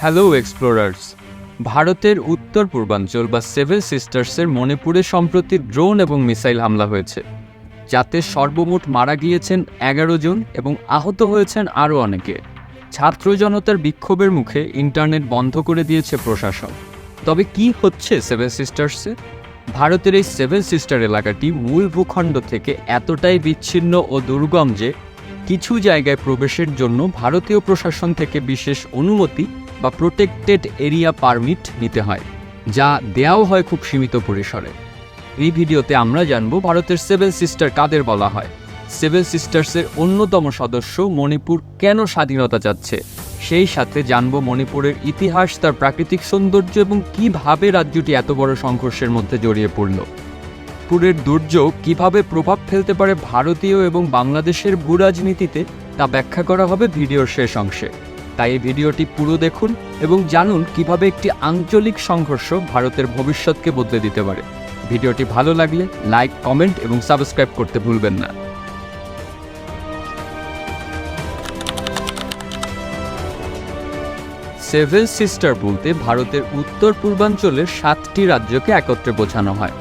Hello explorers ভারতের উত্তর পূর্বাঞ্চল বা সেভেন সিস্টার্সের মণিপুরে সম্প্রতি ড্রোন এবং মিসাইল হামলা হয়েছে, যাতে সর্বমোট মারা গিয়েছেন এগারো জন এবং আহত হয়েছেন আরও অনেকে। ছাত্র জনতার বিক্ষোভের মুখে ইন্টারনেট বন্ধ করে দিয়েছে প্রশাসন। তবে কি হচ্ছে সেভেন সিস্টার্সে ভারতের এই সেভেন সিস্টার এলাকাটি মূল ভূখণ্ড থেকে এতটাই বিচ্ছিন্ন ও দুর্গম যে, কিছু জায়গায় প্রবেশের জন্য ভারতীয় প্রশাসন থেকে বিশেষ অনুমতি বা প্রোটেক্টেড এরিয়া পারমিট নিতে হয়, যা দেয়াও হয় খুব সীমিত পরিসরে। এই ভিডিওতে আমরা জানব ভারতের সেভেন সিস্টার কাদের বলা হয়। সেভেন সিস্টার্সের অন্যতম সদস্য মণিপুর কেন স্বাধীনতা চাচ্ছে? সেই সাথে জানব মণিপুরের ইতিহাস, তার প্রাকৃতিক সৌন্দর্য এবং কীভাবে রাজ্যটি এত বড় সংঘর্ষের মধ্যে জড়িয়ে পড়ল। মণিপুরের দুর্যোগ কীভাবে প্রভাব ফেলতে পারে ভারতীয় এবং বাংলাদেশের ভূরাজনীতিতে, তা ব্যাখ্যা করা হবে ভিডিওর শেষ অংশে। তাই এই ভিডিওটি পুরো দেখুন এবং জানুন কীভাবে একটি আঞ্চলিক সংঘর্ষ ভারতের ভবিষ্যৎকে বদলে দিতে পারে। ভিডিওটি ভালো লাগলে লাইক, কমেন্ট এবং সাবস্ক্রাইব করতে ভুলবেন না। সেভেন সিস্টার বলতে ভারতের উত্তর পূর্বাঞ্চলের সাতটি রাজ্যকে একত্রে বোঝানো হয়।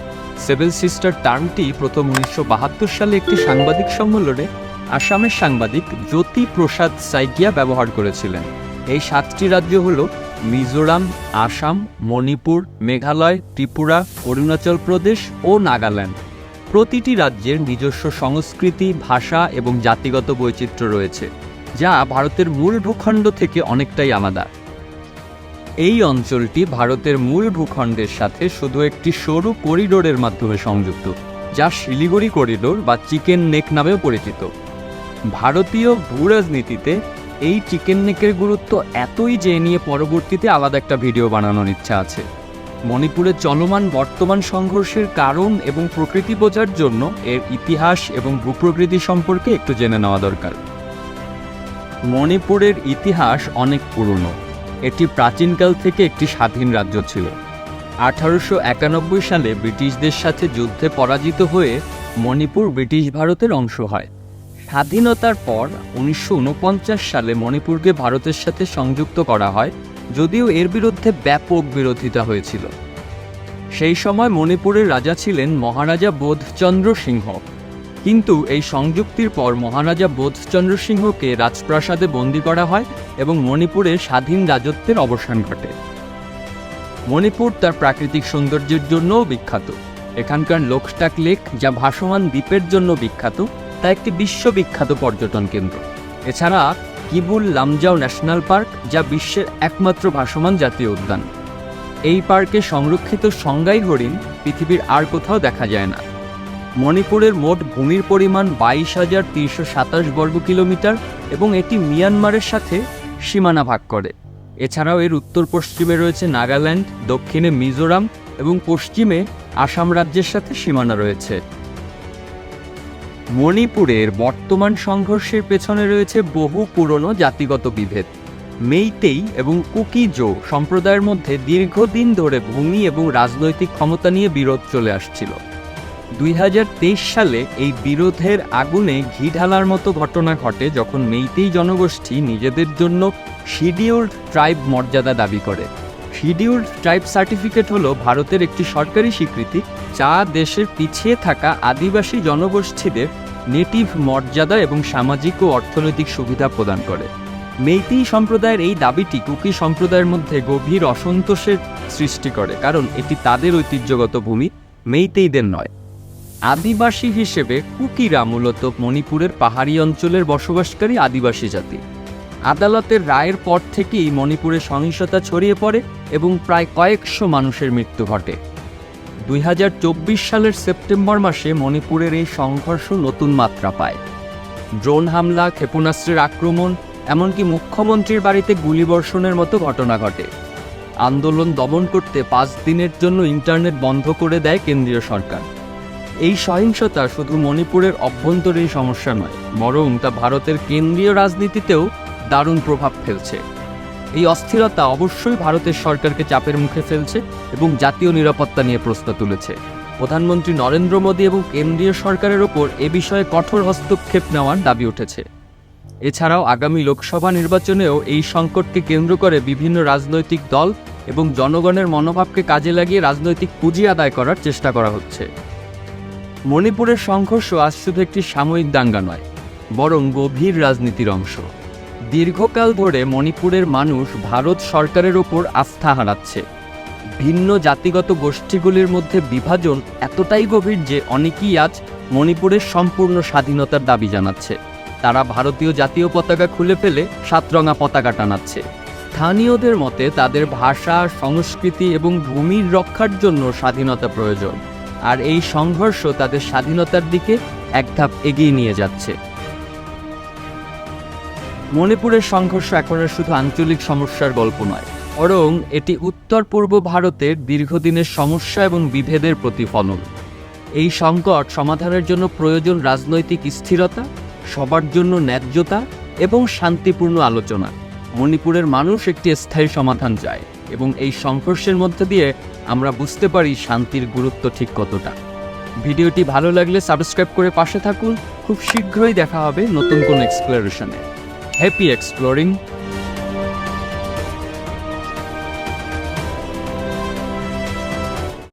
সেভেন সিস্টার টার্মটি প্রথম উনিশশো বাহাত্তর সালে একটি সাংবাদিক সম্মেলনে আসামের সাংবাদিক জ্যোতি প্রসাদ সাইকিয়া ব্যবহার করেছিলেন। এই সাতটি রাজ্য হল মিজোরাম, আসাম, মণিপুর, মেঘালয়, ত্রিপুরা, অরুণাচল প্রদেশ ও নাগাল্যান্ড। প্রতিটি রাজ্যের নিজস্ব সংস্কৃতি, ভাষা এবং জাতিগত বৈচিত্র্য রয়েছে, যা ভারতের মূল ভূখণ্ড থেকে অনেকটাই আলাদা। এই অঞ্চলটি ভারতের মূল ভূখণ্ডের সাথে শুধু একটি সরু করিডোরের মাধ্যমে সংযুক্ত, যা শিলিগুড়ি করিডোর বা চিকেন নেক নামেও পরিচিত। ভারতীয় ভূরাজনীতিতে এই চিকেন নেকের গুরুত্ব এতই যে নিয়ে পরবর্তীতে আলাদা একটা ভিডিও বানানোর ইচ্ছা আছে। মণিপুরে চলমান বর্তমান সংঘর্ষের কারণ এবং প্রকৃতি বোঝার জন্য এর ইতিহাস এবং ভূপ্রকৃতি সম্পর্কে একটু জেনে নেওয়া দরকার। মণিপুরের ইতিহাস অনেক পুরনো। এটি প্রাচীনকাল থেকে একটি স্বাধীন রাজ্য ছিল। আঠারোশো একানব্বই সালে ব্রিটিশদের সাথে যুদ্ধে পরাজিত হয়ে মণিপুর ব্রিটিশ ভারতের অংশ হয়। স্বাধীনতার পর উনিশশো উনপঞ্চাশ সালে মণিপুরকে ভারতের সাথে সংযুক্ত করা হয়, যদিও এর বিরুদ্ধে ব্যাপক বিরোধিতা হয়েছিল। সেই সময় মণিপুরের রাজা ছিলেন মহারাজা বোধচন্দ্র সিংহ। কিন্তু এই সংযুক্তির পর মহারাজা বোধচন্দ্র সিংহকে রাজপ্রাসাদে বন্দী করা হয় এবং মণিপুরে স্বাধীন রাজত্বের অবসান ঘটে। মণিপুর তার প্রাকৃতিক সৌন্দর্যের জন্যও বিখ্যাত। এখানকার লোকস্টাক লেক যা ভাসমান দ্বীপের জন্য বিখ্যাত তা একটি বিশ্ববিখ্যাত পর্যটন কেন্দ্র। এছাড়া কিবুল লামজাও ন্যাশনাল পার্ক, যা বিশ্বের একমাত্র ভাসমান জাতীয় উদ্যান। এই পার্কে সংরক্ষিত সংজ্ঞাই হরিণ, পৃথিবীর আর কোথাও দেখা যায় না। মণিপুরের মোট ভূমির পরিমাণ বাইশ হাজার তিনশো সাতাশ বর্গ কিলোমিটার এবং এটি মিয়ানমারের সাথে সীমানা ভাগ করে। এছাড়াও এর উত্তর পশ্চিমে রয়েছে নাগাল্যান্ড, দক্ষিণে মিজোরাম এবং পশ্চিমে আসাম রাজ্যের সাথে সীমানা রয়েছে। মণিপুরের বর্তমান সংঘর্ষের পেছনে রয়েছে বহু পুরনো জাতিগত বিভেদ। মেইতেই এবং কুকিজো সম্প্রদায়ের মধ্যে দীর্ঘদিন ধরে ভূমি এবং রাজনৈতিক ক্ষমতা নিয়ে বিরোধ চলে আসছিল। দুই হাজার তেইশ সালে এই বিরোধের আগুনে ঘি ঢালার মতো ঘটনা ঘটে যখন মেইতেই জনগোষ্ঠী নিজেদের জন্য শিডিউল্ড ট্রাইব মর্যাদা দাবি করে। শিডিউল্ড ট্রাইব সার্টিফিকেট হলো ভারতের একটি সরকারি স্বীকৃতি, যা দেশের পিছিয়ে থাকা আদিবাসী জনগোষ্ঠীদের নেটিভ মর্যাদা এবং সামাজিক ও অর্থনৈতিক সুবিধা প্রদান করে। মেইতেই সম্প্রদায়ের এই দাবিটি কুকি সম্প্রদায়ের মধ্যে গভীর অসন্তোষের সৃষ্টি করে, কারণ এটি তাদের ঐতিহ্যগত ভূমি, মেইতেইদের নয়। আদিবাসী হিসেবে কুকিরা মূলত মণিপুরের পাহাড়ি অঞ্চলের বসবাসকারী আদিবাসী জাতি। আদালতের রায়ের পর থেকেই মণিপুরে সহিংসতা ছড়িয়ে পড়ে এবং প্রায় কয়েকশো মানুষের মৃত্যু ঘটে। দুই হাজার চব্বিশ সালের সেপ্টেম্বর মাসে মণিপুরের এই সংঘর্ষ নতুন মাত্রা পায়। ড্রোন হামলা, ক্ষেপণাস্ত্রের আক্রমণ, এমনকি মুখ্যমন্ত্রীর বাড়িতে গুলিবর্ষণের মতো ঘটনা ঘটে। আন্দোলন দমন করতে পাঁচ দিনের জন্য ইন্টারনেট বন্ধ করে দেয় কেন্দ্রীয় সরকার। এই সহিংসতা শুধু মণিপুরের অভ্যন্তরীণ সমস্যা নয়, বরং তা ভারতের কেন্দ্রীয় রাজনীতিতেও দারুণ প্রভাব ফেলছে। এই অস্থিরতা অবশ্যই ভারতের সরকারকে চাপের মুখে ফেলছে এবং জাতীয় নিরাপত্তা নিয়ে প্রশ্ন তুলেছে। প্রধানমন্ত্রী নরেন্দ্র মোদী এবং কেন্দ্রীয় সরকারের ওপর এ বিষয়ে কঠোর হস্তক্ষেপ নেওয়ার দাবি উঠেছে। এছাড়াও আগামী লোকসভা নির্বাচনেও এই সংকটকে কেন্দ্র করে বিভিন্ন রাজনৈতিক দল এবং জনগণের মনোভাবকে কাজে লাগিয়ে রাজনৈতিক পুঁজি আদায় করার চেষ্টা করা হচ্ছে। মণিপুরের সংঘর্ষ আজ শুধু একটি সাময়িক দাঙ্গা নয়, বরং গভীর রাজনীতির অংশ। দীর্ঘকাল ধরে মণিপুরের মানুষ ভারত সরকারের ওপর আস্থা হারাচ্ছে। ভিন্ন জাতিগত গোষ্ঠীগুলির মধ্যে বিভাজন এতটাই গভীর যে অনেকেই আজ মণিপুরের সম্পূর্ণ স্বাধীনতার দাবি জানাচ্ছে। তারা ভারতীয় জাতীয় পতাকা খুলে ফেলে সাতরঙা পতাকা টানাচ্ছে। স্থানীয়দের মতে তাদের ভাষা, সংস্কৃতি এবং ভূমির রক্ষার জন্য স্বাধীনতা প্রয়োজন। আর এই সংঘর্ষ তাদের স্বাধীনতার দিকে এক ধাপ এগিয়ে নিয়ে যাচ্ছে। মণিপুরের সংঘর্ষ এখনের শুধু আঞ্চলিক সমস্যার গল্প নয়, বরং এটি উত্তর পূর্ব ভারতের দীর্ঘদিনের সমস্যা এবং বিভেদের প্রতিফলন। এই সংকট সমাধানের জন্য প্রয়োজন রাজনৈতিক স্থিরতা, সবার জন্য ন্যায্যতা এবং শান্তিপূর্ণ আলোচনা। মণিপুরের মানুষ একটি স্থায়ী সমাধান চায় এবং এই সংঘর্ষের মধ্যে দিয়ে আমরা বুঝতে পারি শান্তির গুরুত্ব ঠিক কতটা। ভিডিওটি ভালো লাগলে সাবস্ক্রাইব করে পাশে থাকুন। খুব শীঘ্রই দেখা হবে নতুন কোনো এক্সপ্লোরেশনে happy exploring